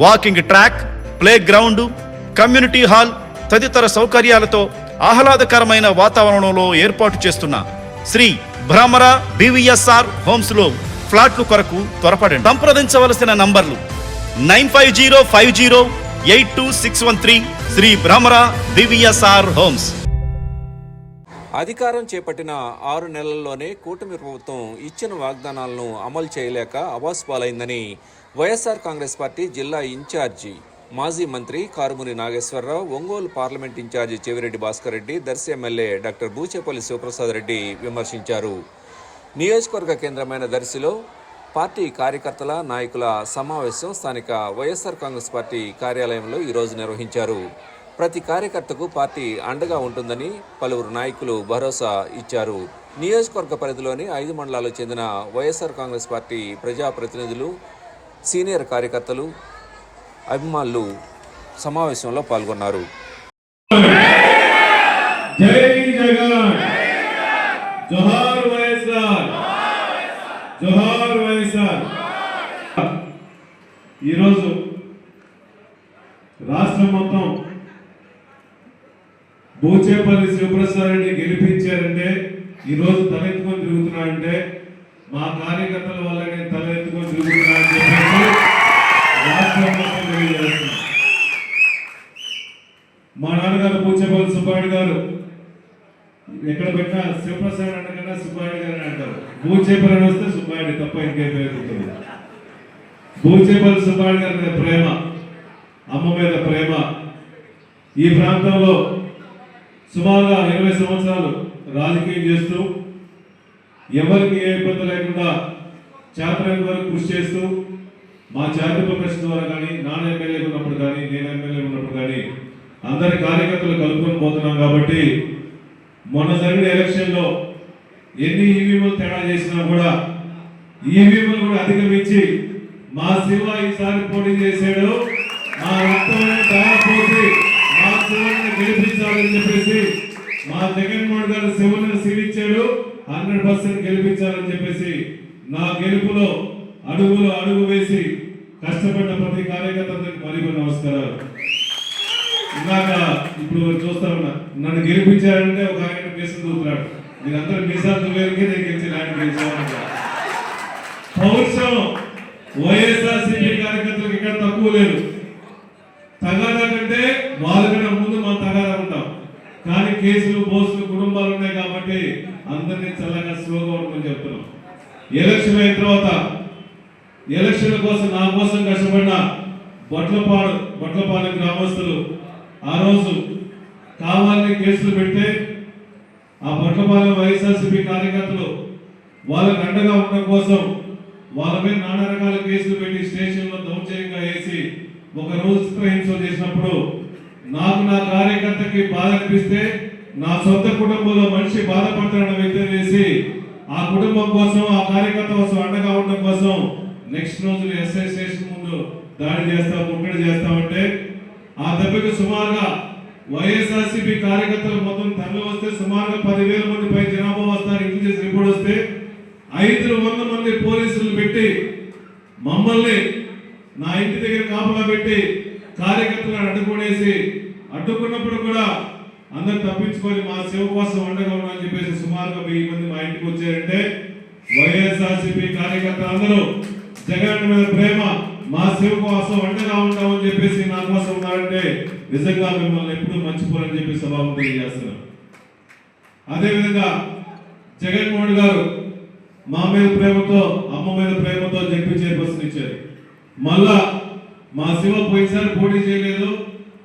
walking track playground community hall తదితర సౌకర్యాలతో ఆహ్లాదకరమైన వాతావరణంలో ఏర్పాటు చేస్తున్న శ్రీ భ్రమర బివిఎస్ఆర్ హోమ్స్లో ఫ్లాట్లు కొరకు త్వరపడండి. సంప్రదించవలసిన నంబర్లు nine five zero five zero eight two six one three Sri Bhramara BVSR homes. అధికారం చేపట్టిన ఆరు నెలల్లోనే కూటమి ప్రభుత్వం ఇచ్చిన వాగ్దానాలను అమలు చేయలేక అవాస్ పాలైందని వైఎస్ఆర్ కాంగ్రెస్ పార్టీ జిల్లా ఇన్ఛార్జి మాజీ మంత్రి Karumuri Nageswararao Ongole parliament incharge Chevireddy Bhaskar Reddy Darsi MLA doctor Buchepalli Sivaprasad Reddy విమర్శించారు. నియోజకవర్గ కేంద్రమైన దర్శిలో పార్టీ కార్యకర్తల నాయకుల సమావేశం స్థానిక వైఎస్ఆర్ కాంగ్రెస్ పార్టీ కార్యాలయంలో ఈరోజు నిర్వహించారు. ప్రతి కార్యకర్తకు పార్టీ అండగా ఉంటుందని పలువురు నాయకులు భరోసా ఇచ్చారు. నియోజకవర్గ పరిధిలోని ఐదు మండలాలకు చెందిన Y S R Congress party ప్రజాప్రతినిధులు సీనియర్ కార్యకర్తలు అభిమానులు సమావేశంలో పాల్గొన్నారు. ఈరోజు రాష్ట్రం మొత్తం బూచేపల్లి శివప్రసాద్ రెడ్డి గెలిపించారంటే ఈరోజు తలెత్తుకొని తిరుగుతున్నాడంటే మా కార్యకర్తల వల్లనే తలెత్తుకొని తిరుగుతున్నానని చెప్పేసి రాష్ట్రం మొత్తం తెలియజేస్తున్నాను మా నాన్నగారు పూచేపల్లి సుబ్బారెడ్డి గారు ఎక్కడ పెట్టినా శివప్రసాద్ అంటకన్నా సుబ్బారెడ్డి గారు అంటారు. పూచేపల్లి అని వస్తే సుబ్బారెడ్డి తప్ప ఇంకే పేరు ఉంటుంది పూచేపల్లి సుబ్బారెడ్డి గారి మీద ప్రేమ అమ్మ మీద ప్రేమ. ఈ ప్రాంతంలో సుమారుగా ఇరవై సంవత్సరాలు రాజకీయం చేస్తూ ఎవరికి ఏ ఇబ్బంది లేకుండా చేతనైన వరకు కృషి చేస్తూ మా చారిటబుల్ ట్రస్ట్ ద్వారా కానీ నాన్న ఎమ్మెల్యే ఉన్నప్పుడు కానీ నేను ఎమ్మెల్యే ఉన్నప్పుడు కానీ అందరి కార్యకర్తలు కలుపుకొని పోతున్నాం కాబట్టి మొన్న జరిగిన ఎలక్షన్లో ఎన్ని ఈవీఎంలు తేడా చేసినా కూడా ఈవీఎంలు కూడా అధిగమించి మా శివ ఈసారి పోటీ చేశాడు. మా రక్తమైన తయారుపోసి మా శివుని గెలిపించాలని చెప్పేసి మా జగన్మోహన్ గారు శివుని శివించాడు. హండ్రెడ్ పర్సెంట్ గెలిపించాలని చెప్పేసి నా గెలుపులో అడుగులో అడుగు వేసి కష్టపడ్డ ప్రతి కార్యకర్తలకు మరియు నమస్కారాలు. ఇందాక ఇప్పుడు చూస్తా ఉన్నా నన్ను గెలిపించారంటే ఒక ఆయన మీరందరూ మీసాలు దువ్వేరికే నేను గెలిచి ఆయన గెలిచామని పౌరుషం వైఎస్ఆర్సీపీ కార్యకర్తలకు ఇక్కడ తక్కువ లేదు. తగాదా కంటే వాళ్ళకన్నా ముందు మనం తగాదా ఉంటాం. కానీ కేసులు బోసులు కుటుంబాలు ఉన్నాయి కాబట్టి అందరినీ చల్లగా స్లోగా ఉండమని చెప్తున్నాం. ఎలక్షన్ అయిన తర్వాత ఎలక్షన్ల కోసం నా కోసం కష్టపడిన బట్లపాడు బొట్లపాలెం గ్రామస్తులు ఆ రోజు కావాలని కేసులు పెడితే ఆ బొట్లపాలెం వైఎస్ఆర్సీపీ కార్యకర్తలు వాళ్ళకు అండగా ఉండడం కోసం వాళ్ళ మీద నానా రకాల కేసులు పెట్టి స్టేషన్లో దౌర్జన్యంగా వేసి ఒక రోజు చిత్రహింస చేసినప్పుడు నాకు నా కార్యకర్తకి బాధ అనిపిస్తే నా సొంత కుటుంబంలో మనిషి బాధపడతాడని వ్యక్తి చేసి ఆ కుటుంబం కోసం ఆ కార్యకర్త కోసం అండగా ఉండడం కోసం నెక్స్ట్ రోజు ఎస్ఐ స్టేషన్ ముందు దాడి చేస్తాం ముట్టడి చేస్తామంటే ఆ దెబ్బకి సుమారుగా వైఎస్ఆర్సీపీ కార్యకర్తలు మొత్తం తరలి వస్తే సుమారుగా పదివేల మంది పై జనాభా వస్తారు ఇంటి చేసి రిపోర్ట్ వస్తే ఐదు వందల మంది పోలీసులు పెట్టి మమ్మల్ని నా ఇంటి దగ్గర కాపలా పెట్టి కార్యకర్తలను అడ్డుకునేసి అడ్డుకున్నప్పుడు కూడా అందరు తప్పించుకొని మా సేవ కోసం అండగా ఉన్నామని చెప్పేసి సుమారుగా వెయ్యి మంది మా ఇంటికి వచ్చారంటే వైఎస్ఆర్సీపీ కార్యకర్తలు అందరూ జగన్ మీద ప్రేమ మా శివ కోసం అండగా ఉంటామని చెప్పేసి నా కోసం ఉన్నారంటే నిజంగా మిమ్మల్ని ఎప్పుడూ మర్చిపోరని చెప్పి సభాము తెలియజేస్తున్నాం అదేవిధంగా జగన్మోహన్ గారు మా మీద ప్రేమతో అమ్మ మీద ప్రేమతో జడ్పీ చైర్పర్సన్ ఇచ్చారు. మళ్ళా మా శివ పోయినసారి పోటీ చేయలేదు.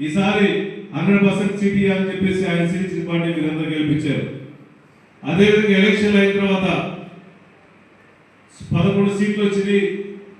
ఈసారి హండ్రెడ్ పర్సెంట్ సీట్ అని చెప్పేసి ఆయన సీట్ పార్టీ మీరందరూ గెలిపించారు. అదేవిధంగా ఎలక్షన్ అయిన తర్వాత పదకొండు సీట్లు వచ్చింది.